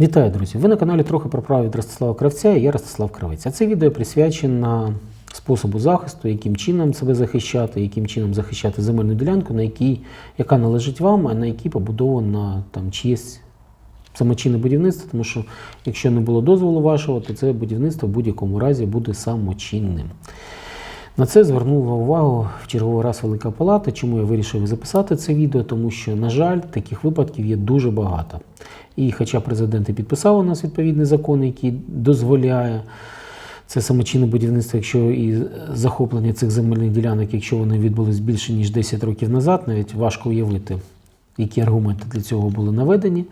Вітаю, друзі! Ви на каналі трохи про право від Ростислава Кравця і я Ростислав Кравець. А це відео присвячено способу захисту, яким чином себе захищати, яким чином захищати земельну ділянку, на якій, яка належить вам, а на якій побудовано там чиєсь самочинне будівництво, тому що якщо не було дозволу вашого, то це будівництво в будь-якому разі буде самочинним. На це звернула увагу в черговий раз Велика Палата. Чому я вирішив записати це відео? Тому що, на жаль, таких випадків є дуже багато. І хоча президент і підписав у нас відповідний закон, який дозволяє це самочинне будівництво, якщо і захоплення цих земельних ділянок, якщо вони відбулись більше ніж 10 років назад, навіть важко уявити, які аргументи для цього були наведені.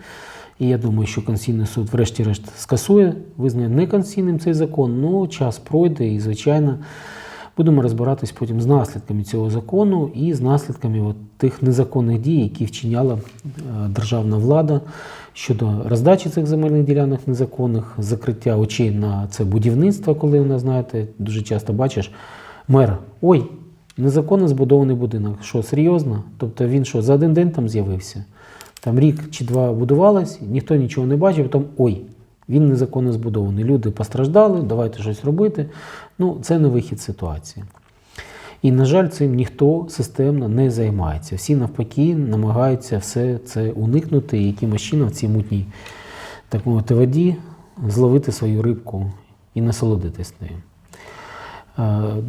І я думаю, що Конституційний суд, врешті-решт, скасує, визнає неконституційним цей закон, але час пройде і, звичайно, будемо розбиратись потім з наслідками цього закону і з наслідками от тих незаконних дій, які вчиняла е, державна влада щодо роздачі цих земельних ділянок незаконних, закриття очей на це будівництво, коли вона, знаєте, дуже часто бачиш, мер, ой, незаконно збудований будинок. Що, серйозно? Тобто він що, за один день там з'явився? Там рік чи два будувалось, ніхто нічого не бачив, потім ой, він незаконно збудований. Люди постраждали, давайте щось робити. Ну, це не вихід ситуації. І, на жаль, цим ніхто системно не займається. Всі навпаки намагаються все це уникнути і якимось чином в цій мутній, так мовити, воді зловити свою рибку і насолодитись нею.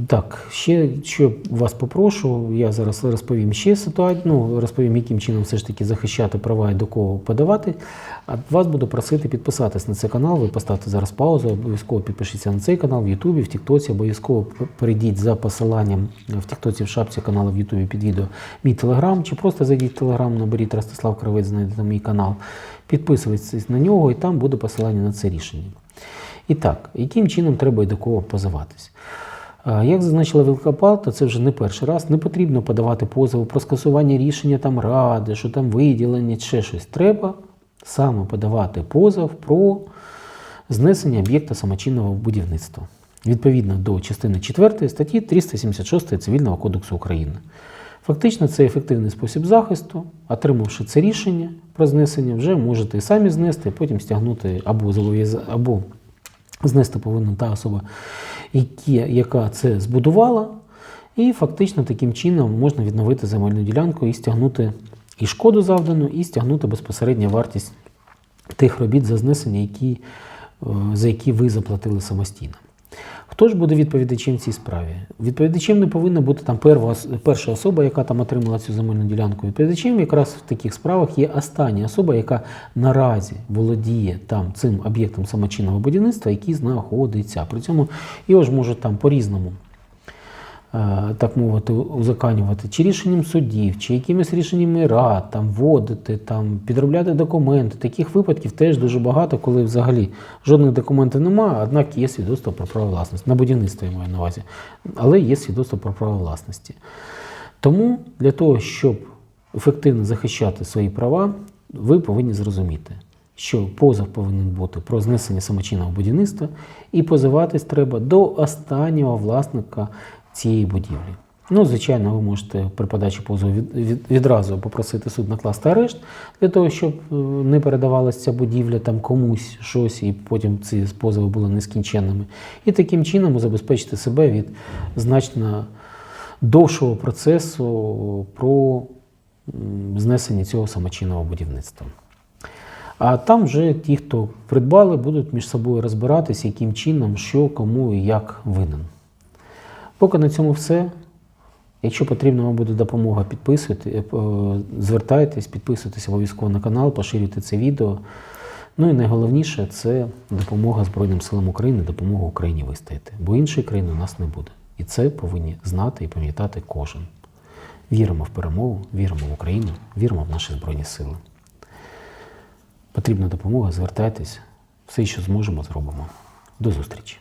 Так, ще що вас попрошу, я зараз розповім ще ситуацію, ну, розповім, яким чином все ж таки захищати права і до кого подавати. А вас буду просити підписатись на цей канал. Ви поставте зараз паузу, обов'язково підпишіться на цей канал в Ютубі, в Тіктоці, обов'язково перейдіть за посиланням в Тіктоці в шапці каналу в Ютубі під відео мій телеграм, чи просто зайдіть в телеграм, наберіть Ростислав Кравець, знайдете мій канал. Підписуйтесь на нього, і там буде посилання на це рішення. І так, яким чином треба і до кого позиватись? Як зазначила Велика Палата, це вже не перший раз. Не потрібно подавати позови про скасування рішення там ради, що там виділення, ще щось. Треба саме подавати позов про знесення об'єкта самочинного будівництва відповідно до частини 4 статті 376 Цивільного кодексу України. Фактично, це ефективний спосіб захисту. Отримавши це рішення про знесення, вже можете і самі знести, потім стягнути або або знести повинна та особа, які, яка це збудувала, і фактично таким чином можна відновити земельну ділянку і стягнути і шкоду завдану, і стягнути безпосередньо вартість тих робіт за знесення, які, е, за які ви заплатили самостійно. Хто ж буде відповідачем в цій справі? Відповідачем не повинна бути там перва, перша особа, яка там отримала цю земельну ділянку. Відповідачем якраз в таких справах є остання особа, яка наразі володіє там цим об'єктом самочинного будівництва, який знаходиться. При цьому його ж можуть там по-різному так мовити, узаканювати чи рішенням судів, чи якимись рішеннями рад, там вводити, там підробляти документи. Таких випадків теж дуже багато, коли взагалі жодних документів немає, однак є свідоцтво про право власності. На будівництво я маю на увазі, але є свідоцтво про право власності. Тому для того, щоб ефективно захищати свої права, ви повинні зрозуміти, що позов повинен бути про знесення самочинного будівництва, і позиватись треба до останнього власника цієї будівлі. Ну, звичайно, ви можете при подачі позову від, від, відразу попросити суд накласти арешт для того, щоб е, не передавалася ця будівля там комусь щось, і потім ці позови були нескінченними. І таким чином забезпечити себе від значно довшого процесу про знесення цього самочинного будівництва. А там вже ті, хто придбали, будуть між собою розбиратися, яким чином, що, кому і як винен. Поки на цьому все. Якщо потрібна вам буде допомога, підписуйте, е, звертайтесь, підписуйтесь обов'язково на канал, поширюйте це відео. Ну і найголовніше це допомога Збройним силам України, допомога Україні вистояти. Бо іншої країни у нас не буде. І це повинні знати і пам'ятати кожен. Віримо в перемогу, віримо в Україну, віримо в наші Збройні Сили. Потрібна допомога, звертайтесь. Все, що зможемо, зробимо. До зустрічі!